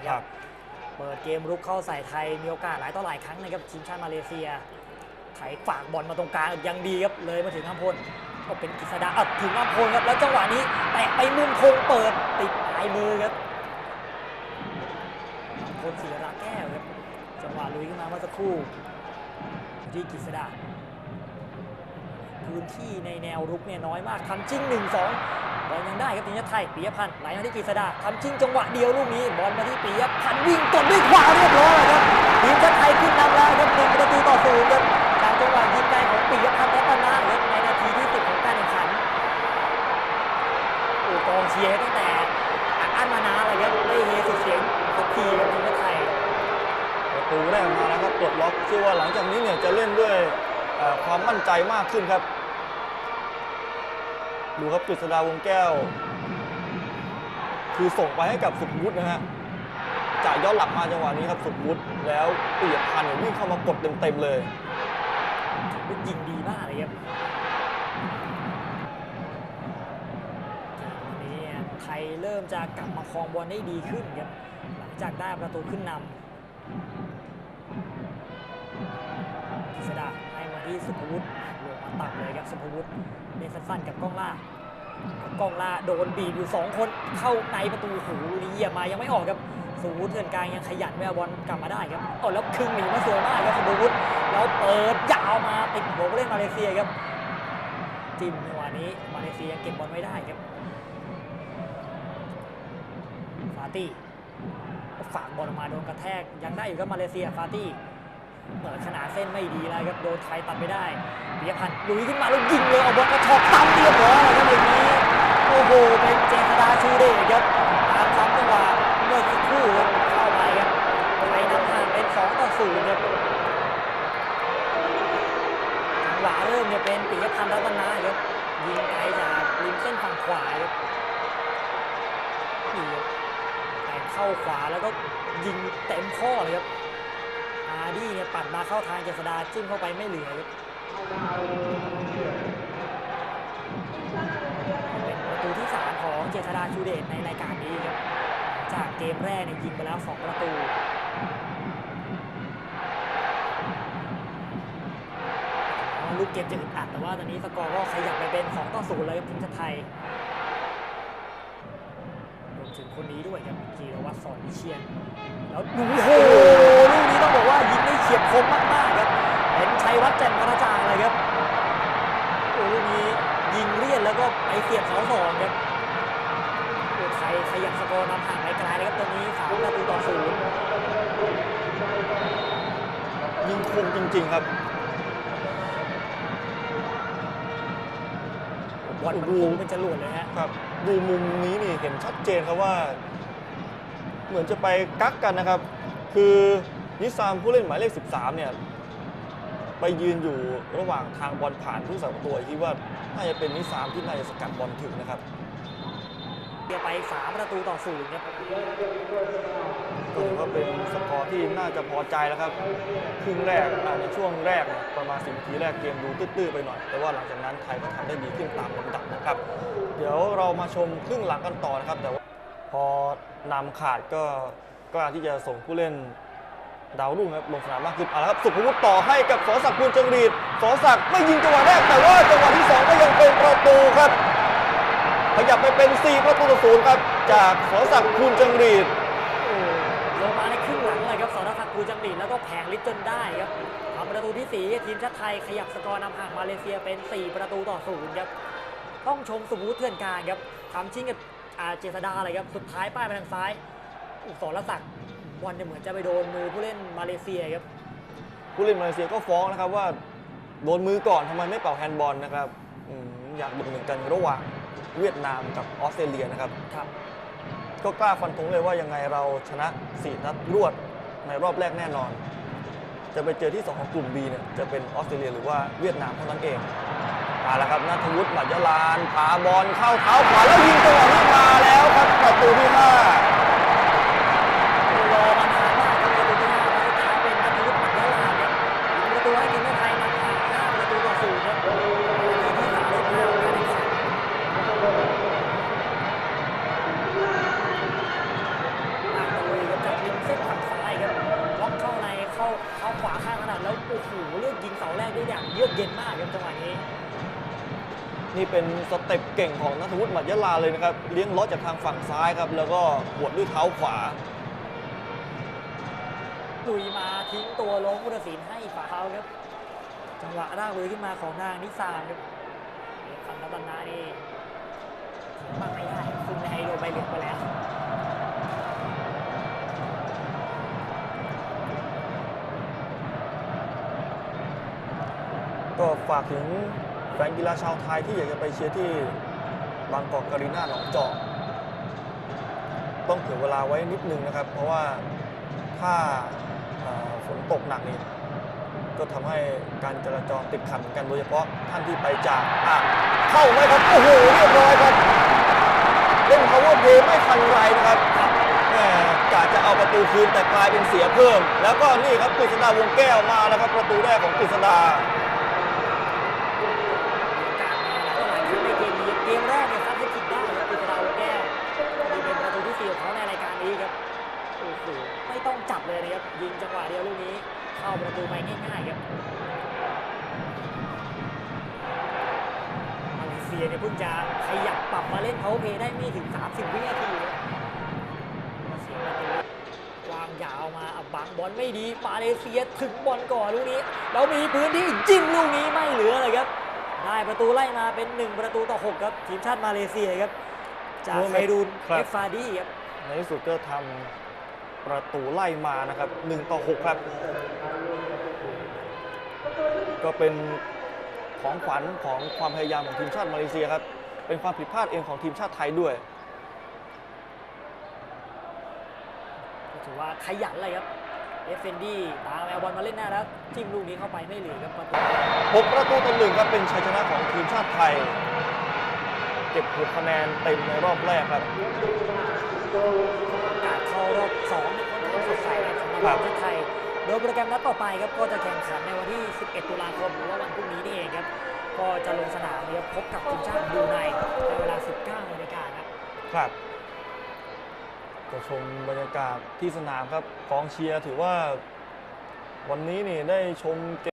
นะครับเปิดเกมรุกเข้าใส่ไทยมีโอกาสหลายต่อหลายครั้งนะครับทีมชาติมาเลเซียไถฝากบอลมาตรงกลางยังดีครับเลยมาถึงอัมพลก็เป็นกฤษดาอะถึงอัมพลครับแล้วจังหวะนี้แตะไปมุมโคงเปิดติดปลายมือครับอัมพลศิราแก้วครับจังหวะลุยขึ้นมาเมื่อสักครู่ที่กฤษดาพื้นที่ในแนวรุกเนี่ยน้อยมากทำจิ้งหนึ่งสอง บอลยังได้ครับทีมชาติไทยปิยพันธ์ไหลมาที่กฤษดาทำจิ้งจังหวะเดียวลูกนี้บอลมาที่ปิยพันธ์วิ่งกดด้วยขวาเรียบร้อยครับทีมชาติไทยขึ้นนำแล้วครับหนึ่งประตูต่อศูนย์ครับจากจังหวะยิงไกลของปิยพันธ์รัตนาครับในนาทีที่สิบของการแข่งขันโอ้กองเชียร์ตั้งแต่อัดอั้นมานาเลยครับไม่เฮสุดเสียงสักทีครับทีมชาติไทยประตูแรกมาแล้วครับปลดล็อกเชื่อว่าหลังจากนี้เนี่ยจะเล่นด้วยความมั่นใจมากขึ้นครับ ดูครับกฤษดาวงแก้ว คือส่งไปให้กับสุภวุฒินะฮะจ่ายย้อนหลังมาจังหวะนี้ครับสุภวุฒิแล้วเปียกพันธ์วิ่งเข้ามากดเต็มๆเลยลูกยิงดีมากเลยครับวันนี้เนี่ไทยเริ่มจะกลับมาครองบอลได้ดีขึ้นครับหลังจากได้ประตูขึ้นนำกิษดาให้มาที่สุภวุฒิ ตักเลยครับสุภวุฒิเล่นสั้นๆกับกล้องล่ากล้องล่าโดนบีบอยู่2คนเข้าในประตูหูลีเยียมายังไม่ออกครับสุภวุฒิเถื่อนกลางยังขยันไม่เอาบอลกลับมาได้ครับโอ้แล้วครึ่งหนีมาสวยมากครับสุภวุฒิแล้วเปิดยาวมาติดหัวผู้เล่นมาเลเซียครับจิ้มจังหวะนี้มาเลเซียยังเก็บบอลไม่ได้ครับฟาตี้ฝากบอลออกมาโดนกระแทกยังได้อยู่ครับมาเลเซียฟาตี้ เปิดขนาดเส้นไม่ดีแล้วครับโดนไทยตัดไม่ได้ปิยพันธ์ลุยขึ้นมาแล้วยิงเลยเอาบอลกระชอกตั้มเรียบร้อยครับอย่างนี้โอ้โหเป็นเจษดาชูเดชครับตามซ้ำจังหวะเมื่อสักครู่ครับเข้าไปครับไทยนำห่างเป็น2ต่อ0ครับจังหวะเริ่มเนี่ยเป็นปิยพันธ์รัตนาครับยิงไกลจากริมเส้นฝั่งขวาครับนี่ครับแต่เข้าขวาแล้วก็ยิงเต็มข้อเลยครับ อาร์ดี้เนี่ยปัดมาเข้าทางเจษดาจิ้มเข้าไปไม่เหลือเป็นประตูที่ 3 ของเจษดาชูเดชในรายการนี้ครับ จากเกมแรกเนี่ยยิงไปแล้ว 2 ประตูลูกเกมจะอึดอัดแต่ว่าตอนนี้สกอร์ก็ขยับไปเป็น 2 ต่อ 0 เลยครับทีมชาติไทยรวมถึงคนนี้ด้วยครับจีรวัตรสอนวิเชียน แล้วดูโอ้ ฉียบคมมากๆครับเป็นชัยวัฒน์แจ่มกระจ่างเลยครับโอ้ลูกนี้ยิงเลียนแล้วก็ไปเสียบเสาสองครับโอ้ไทยขยับสกอร์นำห่างไปไกลเลยครับตอนนี้สามประตูต่อศูนย์ยิงคมจริง ๆ ครับบอลมันโอ้พุ่งเป็นจรวดเลยฮะครับ ดูมุมนี้นี่เห็นชัดเจนครับว่า เหมือนจะไปกักกันนะครับ คือ นิซามผู้เล่นหมายเลข 13 เนี่ย ไปยืนอยู่ระหว่างทางบอลผ่านผู้สาประตูคิดว่าน่าจะเป็นนิซามที่น่าจะสกัดบอลถึงนะครับเดียไปสามประตูต่อศูนย์ครับก็ถือว่าเป็นสกอร์ที่น่าจะพอใจแล้วครับครึ่งแรกอ่าในช่วงแรกเนี่ยประมาณ10นาทีแรกเกมดูตื้อๆไปหน่อย แต่ว่าหลังจากนั้นไทยก็ทำได้ดีขึ้นตามลำดับนะครับ เดี๋ยวเรามาชมครึ่งหลังกันต่อนะครับ แต่ว่าพอนำขาดก็กล้าที่จะส่งผู้เล่น ดาวรุ่งครับลงสนามมากขึ้นเอาละครับสุภวุฒิต่อให้กับสอศักดิ์ภูลจังรีดสอศักดิ์ไม่ยิงจังหวะแรกแต่ว่าจังหวะที่สองก็ยังเป็นประตูครับขยับไปเป็น 4 ประตูต่อศูนย์ครับ จากสอศักดิ์ภูลจังรีดลงมาในครึ่งหลังเลยครับสรศักดิ์กูจังรีดแล้วก็แผงลิ์จนได้ครับทำประตูที่สี่ทีมชาติไทยขยับสกอร์นำห่างมาเลเซียเป็น 4 ประตูต่อศูนย์ครับต้องชมสมมุติเถื่อนกลางครับทำชิงกับอาเจษดาเลยครับสุดท้ายป้ายไปทางซ้ายอุสรศักดิ์ บอลเนี่ยเหมือนจะไปโดนมือผู้เล่นมาเลเซียครับผู้เล่นมาเลเซียก็ฟ้องนะครับว่าโดนมือก่อนทำไมไม่เป่าแฮนด์บอลนะครับอืมอยากบุกหนึ่งกันระหว่างเวียดนามกับออสเตรเลียนะครับครับ ก็กล้าฟันธงเลยว่ายังไงเราชนะ 4 นัดรวดในรอบแรกแน่นอน จะไปเจอที่ 2 ของกลุ่ม B เนี่ยจะเป็นออสเตรเลียหรือว่าเวียดนามเท่านั้นเองมาแล้วครับนัทวุฒิหมัดยาลานพาบอลเข้าเท้าขวาแล้วยิงจังหวะนี้มาแล้วครับประตูที่5 รอมานานมากครับประตูที่ห้าแล้วสุดท้ายเป็นนัทวุฒิหมัดยาลาครับยิงประตูให้ทีมชาติไทยนำห่างห้าประตูต่อศูนย์ครับนาทีที่สามสิบห้าของการแข่งขัน อ่างตะลุยครับจาก นี่เป็นสเต็ปเก่งของนัทวุฒิหมัดยะลาเลยนะครับ เลี้ยงล้อจากทางฝั่งซ้ายครับ แล้วก็หวดด้วยเท้าขวาลุยมาทิ้งตัวลงพุทธศิลป์ให้ฝาเขาครับ จังหวะร่างมือขึ้นมาของนางนิสานครับคันรัตนานี่ถึงมากไม่ได้ซึ่งในโดนใบเหลืองไปแล้วก็ฝากถึงแฟนกีฬาชาวไทยที่อยากจะไปเชียร์ที่บางกอกการีนาหนองจอกต้องเผื่อเวลาไว้นิดนึงนะครับ เพราะว่าถ้าฝนตกหนักนี่ก็ทำให้การจราจรติดขัดเหมือนกันโดยเฉพาะท่านที่ไปจากอะเข้าไหมครับ โอ้โหเรียบร้อยครับ เล่น power play ไม่ทันไรนะครับแหมกะจะเอาประตูคืนแต่กลายเป็นเสียเพิ่ม แล้วก็นี่ครับกฤษดาวงแก้วมาแล้วครับประตูแรกของกฤษดา โอกาสมาแล้วก็หลายครั้งในเกมนี้เกมแรกเนี่ยซัดให้ทิกได้ครับกฤษดาวงแก้วนี่เป็นประตูที่สี่ของเขาในรายการนี้ครับโอ้โหไม่ต้องจับเลยนะครับยิงจังหวะเดียวลูกนี้ เข้าประตูไปง่ายๆครับมา เลเซียเนี่ยเพิ่งจะขยับปรับมาเล่นเพาเพย์ได้ไม่ถึง 30 วินาทีครับเสียประตูวางยาวมาอะบังบอลไม่ดีมาเลเซียถึงบอลก่อนลูกนี้ แล้วมีพื้นที่ยิงลูกนี้ไม่เหลือเลยครับ ได้ประตูไล่มาเป็น 1 ประตูต่อ 6 ครับ ทีมชาติมาเลเซียครับ จากโมเมนต์ไครูนครับเอฟฟาดีครับในที่สุดก็ทำประตูไล่มานะครับ1ต่อ6ครับ ก็เป็น ของขวัญของความพยายามของทีมชาติมาเลเซียครับ เป็นความผิดพลาดเองของทีมชาติไทยด้วยก็ถือว่าขยันเลยครับเอฟเฟนดี้ตามแอลบอลมาเล่นหน้าแล้วจิ้มลูกนี้เข้าไปไม่เหลือครับประตู6ประตูต่อหนึ่งครับเป็นชัยชนะของทีมชาติไทย เก็บ6คะแนนเต็มในรอบแรกครับโอกาสเข้ารอบ2นี่ค่อนข้างสดใสครับสำหรับครับทีมชาติไทยโดยโปรแกรมนัดต่อไปครับก็จะแข่งขันในวันที่ 11 ตุลาคมหรือว่าวันพรุ่งนี้นี่เองครับก็ จะลงสนามนะครับพบกับทีมชาติบรูไนในเวลา 19นาฬิกาครับครับก็ชมบรรยากาศที่สนามครับกองเชียร์ถือว่า วันนี้นี่ได้ชมเกม